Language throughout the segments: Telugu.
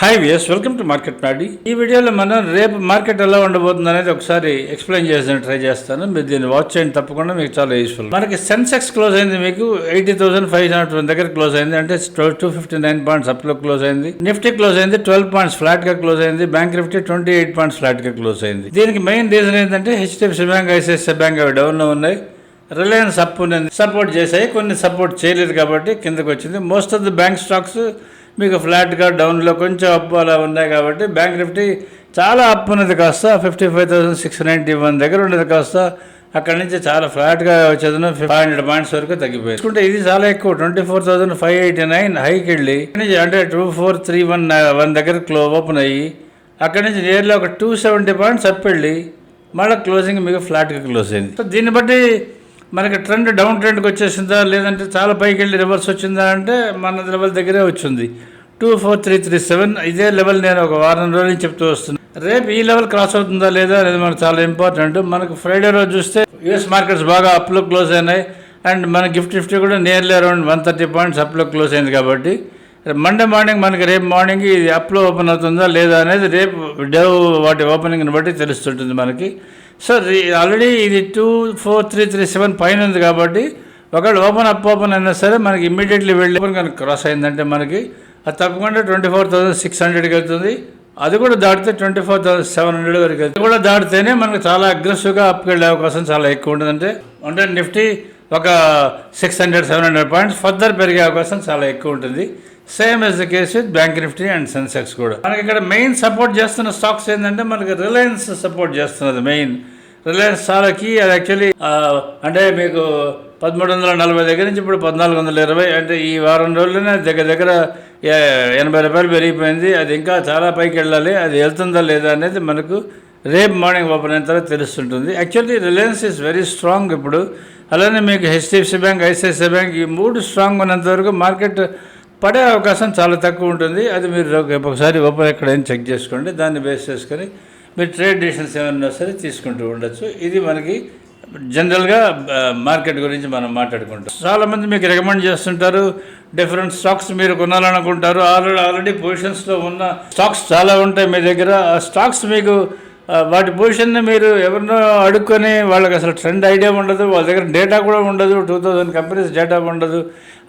హాయ్ వియస్ వెల్కమ్ టు మార్కెట్ నాడి ఈ వీడియోలో మనం రేపు మార్కెట్ ఎలా ఉండబోతుంది అనేది ఒకసారి ఎక్స్ప్లెయిన్ చేసిన ట్రై చేస్తాను. మీరు దీన్ని వాచ్ చేయండి తప్పకుండా మీకు చాలా యూస్ఫుల్ మనకి సెన్సెక్స్ క్లోజ్ అయింది మీకు eighty thousand five hundred one దగ్గర క్లోజ్ అయింది. అంటే టూ ఫిఫ్టీ నైన్ పాయింట్స్ అప్లో క్లోజ్ అయింది. నిఫ్టీ క్లోజ్ అయింది ట్వెల్వ్ పాయింట్స్ ఫ్లాట్గా క్లోజ్ అయింది. Bank Nifty twenty eight points ఫ్లాట్గా క్లోజ్ అయింది. దీనికి మెయిన్ రీజన్ ఏంటంటే హెచ్డిఎఫ్సి బ్యాంక్ ఐసిఐసిఐ బ్యాంక్ అవి డౌన్లో ఉన్నాయి. రిలయన్స్ అప్ ఉన్నది. సపోర్ట్ చేశాయి. కొన్ని సపోర్ట్ చేయలేదు కాబట్టి కిందకు వచ్చింది. Most of the bank stocks మీకు ఫ్లాట్గా డౌన్లో కొంచెం అప్ అలా ఉన్నాయి కాబట్టి బ్యాంక్ నిఫ్టీ చాలా అప్ ఉన్నది కాస్త. Fifty five thousand six ninety one దగ్గర ఉండేది కాస్త. అక్కడ నుంచి చాలా ఫ్లాట్గా వచ్చేది ఫైవ్ హండ్రెడ్ పాయింట్స్ వరకు తగ్గిపోయింది. చూసుకుంటే ఇది చాలా ఎక్కువ. Twenty four thousand five eighty nine హైకి వెళ్ళి అంటే two four three one one దగ్గర క్లో ఓపెన్ అయ్యి అక్కడి నుంచి నియర్లీ ఒక టూ సెవెంటీ పాయింట్స్ అప్ వెళ్ళి మళ్ళీ క్లోజింగ్ మీకు ఫ్లాట్గా క్లోజ్ అయింది. సో దీన్ని బట్టి మనకి ట్రెండ్ డౌన్ ట్రెండ్కి వచ్చేసిందా లేదంటే చాలా పైకి వెళ్ళి రివర్స్ వచ్చిందా అంటే మన లెవెల్ దగ్గరే వచ్చింది. Two four three three seven ఇదే లెవెల్ నేను ఒక వారం రోజుల నుంచి చెప్తూ వస్తున్నాను రేపు ఈ లెవెల్ క్రాస్ అవుతుందా లేదా అనేది మనకు చాలా ఇంపార్టెంట్ మనకు ఫ్రైడే రోజు చూస్తే యూఎస్ మార్కెట్స్ బాగా అప్లో క్లోజ్ అయినాయి. అండ్ మన గిఫ్ట్ నిఫ్టీ కూడా nearly around one thirty points అప్లో close అయింది కాబట్టి మండే మార్నింగ్ మనకి రేపు మార్నింగ్ ఇది అప్లో ఓపెన్ అవుతుందా లేదా అనేది రేపు డెవ్ వాటి ఓపెనింగ్ని బట్టి తెలుస్తుంటుంది మనకి. సో ఆల్రెడీ ఇది two four three three seven పైన ఉంది కాబట్టి ఒకవేళ ఓపెన్ అప్ ఓపెన్ అయినా సరే మనకి ఇమ్మీడియట్లీ వెళ్ళి ఓపెన్ కనుక క్రాస్ అయిందంటే మనకి అది తప్పకుండా ట్వంటీ ఫోర్ థౌసండ్ సిక్స్ హండ్రెడ్కి వెళ్తుంది. అది కూడా దాటితే twenty four thousand seven hundred వరకు అది కూడా దాటితేనే మనకు చాలా అగ్రెసివ్గా అప్కెళ్ళే అవకాశం చాలా ఎక్కువ ఉంటుంది అంటే అంటే నిఫ్టీ ఒక six hundred seven hundred points further పెరిగే అవకాశం చాలా ఎక్కువ ఉంటుంది. Same as the case with bank Nifty and Sensex కూడా. మనకి ఇక్కడ మెయిన్ సపోర్ట్ చేస్తున్న స్టాక్స్ ఏంటంటే మనకి రిలయన్స్ సపోర్ట్ చేస్తున్నది మెయిన్ రిలయన్స్ చాలా కీ అది యాక్చువల్లీ అంటే మీకు పదమూడు వందల నలభై దగ్గర నుంచి ఇప్పుడు పద్నాలుగు వందల ఇరవై అంటే ఈ వారం రోజుల్లోనే దగ్గర దగ్గర ఎనభై రూపాయలు పెరిగిపోయింది. అది ఇంకా చాలా పైకి వెళ్ళాలి. అది వెళ్తుందా లేదా అనేది మనకు రేపు మార్నింగ్ ఓపెన్ అయిన తర్వాత తెలుస్తుంటుంది. Actually Reliance is very strong ఇప్పుడు. అలానే మీకు హెచ్డిఎఫ్సి బ్యాంక్ ఐసిఐసిఐ బ్యాంక్ ఈ మూడు స్ట్రాంగ్ ఉన్నంత వరకు మార్కెట్ పడే అవకాశం చాలా తక్కువ ఉంటుంది. అది మీరు ఒకసారి ఓపెన్ ఎక్కడైనా చెక్ చేసుకోండి. దాన్ని బేస్ చేసుకొని మీరు ట్రేడ్ డిసిషన్స్ ఏమైనా సరే తీసుకుంటూ ఉండొచ్చు. ఇది మనకి జనరల్గా మార్కెట్ గురించి మనం మాట్లాడుకుంటాం. చాలామంది మీకు రికమెండ్ చేస్తుంటారు. డిఫరెంట్ స్టాక్స్ మీరు కొనాలనుకుంటారు. ఆల్రెడీ ఆల్రెడీ పొజిషన్స్లో ఉన్న స్టాక్స్ చాలా ఉంటాయి మీ దగ్గర. ఆ స్టాక్స్ మీకు వాటి పొజిషన్ని మీరు ఎవరినో అడుక్కొని వాళ్ళకి అసలు ట్రెండ్ ఐడియా ఉండదు వాళ్ళ దగ్గర డేటా కూడా ఉండదు టూ థౌజండ్ కంపెనీస్ డేటా ఉండదు.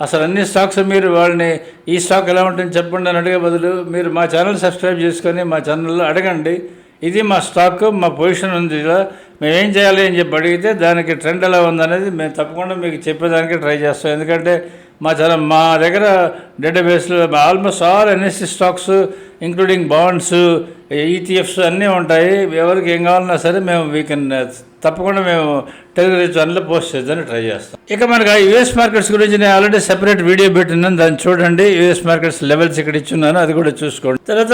అసలు అన్ని స్టాక్స్ మీరు వాళ్ళని ఈ స్టాక్ ఎలా ఉంటుంది చెప్పండి అని అడిగే బదులు మీరు మా ఛానల్ సబ్స్క్రైబ్ చేసుకొని మా ఛానల్లో అడగండి. ఇది మా స్టాక్ మా పొజిషన్ ఉంది ఇలా. మేము ఏం చేయాలి అని చెప్పి అడిగితే దానికి ట్రెండ్ ఎలా ఉందనేది మేము తప్పకుండా మీకు చెప్పేదానికి ట్రై చేస్తాం. ఎందుకంటే మా చాలా మా దగ్గర డేటాబేస్లో almost all NSC stocks including bonds ETFs అన్నీ ఉంటాయి. ఎవరికి ఏం కావాలన్నా సరే మేము వీ కెన్ uh, తప్పకుండా మేము టెలిగ్రామ్ ఛానల్లో పోస్ట్ చేద్దామని ట్రై చేస్తాం. ఇక మనకి యుఎస్ మార్కెట్స్ గురించి నేను ఆల్రెడీ సెపరేట్ వీడియో పెట్టినాను. దాన్ని చూడండి. యుఎస్ మార్కెట్స్ లెవెల్స్ ఇక్కడ ఇచ్చున్నాను. అది కూడా చూసుకోండి. తర్వాత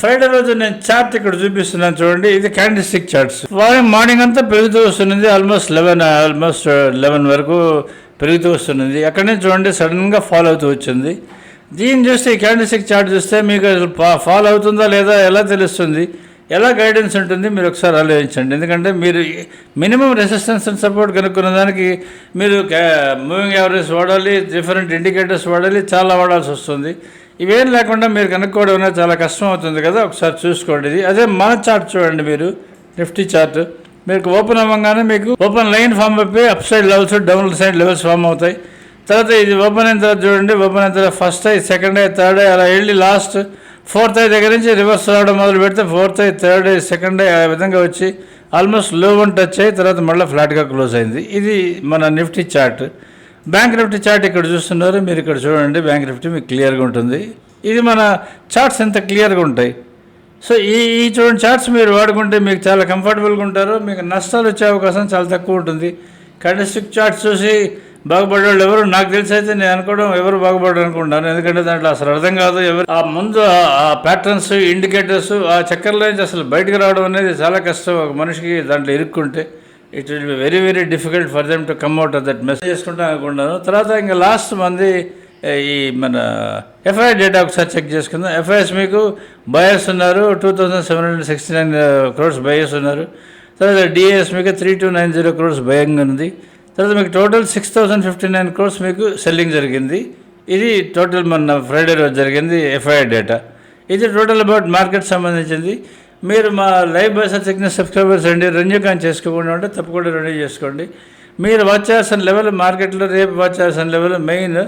ఫ్రైడే రోజు నేను చార్ట్ ఇక్కడ చూపిస్తున్నాను చూడండి. ఇది క్యాండిస్టిక్ చార్ట్స్. మార్నింగ్ అంతా పెరుగుతూ వస్తున్నది. Almost eleven almost uh, eleven వరకు పెరుగుతూ వస్తున్నది. ఎక్కడి నుంచి చూడండి సడన్గా ఫాలో అవుతూ వచ్చింది. దీన్ని చూస్తే ఈ క్యాండిస్టిక్ చార్ట్ చూస్తే మీకు ఫాలో అవుతుందా లేదా ఎలా తెలుస్తుంది? ఎలా గైడెన్స్ ఉంటుంది? మీరు ఒకసారి ఆలోచించండి. ఎందుకంటే మీరు మినిమం రెసిస్టెన్స్ అండ్ సపోర్ట్ కనుక్కున్న దానికి మీరు మూవింగ్ యావరేజ్ వాడాలి డిఫరెంట్ ఇండికేటర్స్ వాడాలి చాలా వాడాల్సి వస్తుంది. ఇవేం లేకుండా మీరు కనుక్కోవడం అనేది చాలా కష్టం అవుతుంది కదా. ఒకసారి చూసుకోండి. ఇది అదే మన చార్ట్ చూడండి మీరు. నిఫ్టీ చార్ట్ మీకు ఓపెన్ అవ్వగానే మీకు ఓపెన్ లైన్ ఫామ్ అయిపోయి up side levels down side levels form అవుతాయి. తర్వాత ఇది ఓపెన్ అయిన తర్వాత చూడండి ఓపెన్ అయిన తర్వాత ఫస్ట్ అయ్యి సెకండ్ అయ్యి థర్డ్ అయ్యి అలా వెళ్ళి లాస్ట్ ఫోర్త్ ఐ దగ్గర నుంచి రివర్స్ రావడం మొదలు పెడితే ఫోర్త్ ఐ థర్డ్ అయ్యి సెకండ్ అయ్యి ఆ విధంగా వచ్చి ఆల్మోస్ట్లో వన్ టచ్ అయ్యి తర్వాత మళ్ళీ ఫ్లాట్గా క్లోజ్ అయింది. ఇది మన Nifty chart bank Nifty chart ఇక్కడ చూస్తున్నారు. మీరు ఇక్కడ చూడండి బ్యాంక్ నిఫ్టీ మీకు క్లియర్గా ఉంటుంది. ఇది మన చార్ట్స్ ఎంత క్లియర్గా ఉంటాయి? సో ఈ ఈ చూడండి చార్ట్స్ మీరు వాడుకుంటే మీకు చాలా కంఫర్టబుల్గా ఉంటారు. మీకు నష్టాలు వచ్చే అవకాశం చాలా తక్కువ ఉంటుంది. కండస్టిక్ చార్ట్స్ చూసి బాగుపడేవాళ్ళు ఎవరు? నాకు తెలిసి అయితే నేను అనుకోవడం ఎవరు బాగుపడరు అనుకుంటాను. ఎందుకంటే దాంట్లో అసలు అర్థం కాదు ఎవరు. ఆ ముందు ఆ- ప్యాటర్న్స్ ఇండికేటర్స్ ఆ చక్కర్లో నుంచి అసలు బయటకు రావడం అనేది చాలా కష్టం. ఒక మనిషికి దాంట్లో ఇరుక్కుంటే it will be very very difficult for them to come out of that message చేసుకుంటాను అనుకుంటాను తర్వాత ఇంకా లాస్ట్ మంది ఈ మన ఎఫ్ఐఆర్ డేటా ఒకసారి చెక్ చేసుకుందాం. ఎఫ్ఐఎస్ మీకు బయర్స్ ఉన్నారు. Two thousand seven hundred sixty nine crores buyers ఉన్నారు. తర్వాత డిఎస్ మీకు three two nine zero crores భయంగా ఉంది. తర్వాత మీకు total six thousand fifty nine crores మీకు సెల్లింగ్ జరిగింది. ఇది టోటల్ మన ఫ్రైడే రోజు జరిగింది ఎఫ్ఐఆర్ డేటా ఇది టోటల్ అబౌట్ మార్కెట్ సంబంధించింది. మీరు మా లైవ్ బస్ చెక్కిన సబ్స్క్రైబర్స్ అండి రెన్యూ కాన్ చేసుకోకుండా ఉంటే తప్పకుండా రెన్యూ చేసుకోండి. మీరు వాచ్ చేయాల్సిన లెవెల్ మార్కెట్లో రేపు వాచ్ చేయాల్సిన లెవెల్ మెయిన్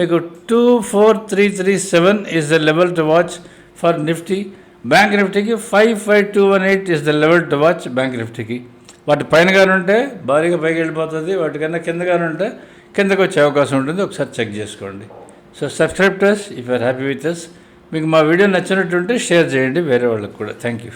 మీకు two four three three seven is the level to watch for Nifty bank నిఫ్టీకి five five two one eight is the level to watch bank నిఫ్టీకి వాటి పైన ఉంటే భారీగా పైకి వెళ్ళిపోతుంది వాటికన్నా కింద ఉంటే కిందకు వచ్చే అవకాశం ఉంటుంది ఒకసారి చెక్ చేసుకోండి. So subscribe టస్ if are happy with us మీకు మా వీడియో నచ్చినట్టుంటే షేర్ చేయండి వేరే వాళ్ళకి కూడా. Thank you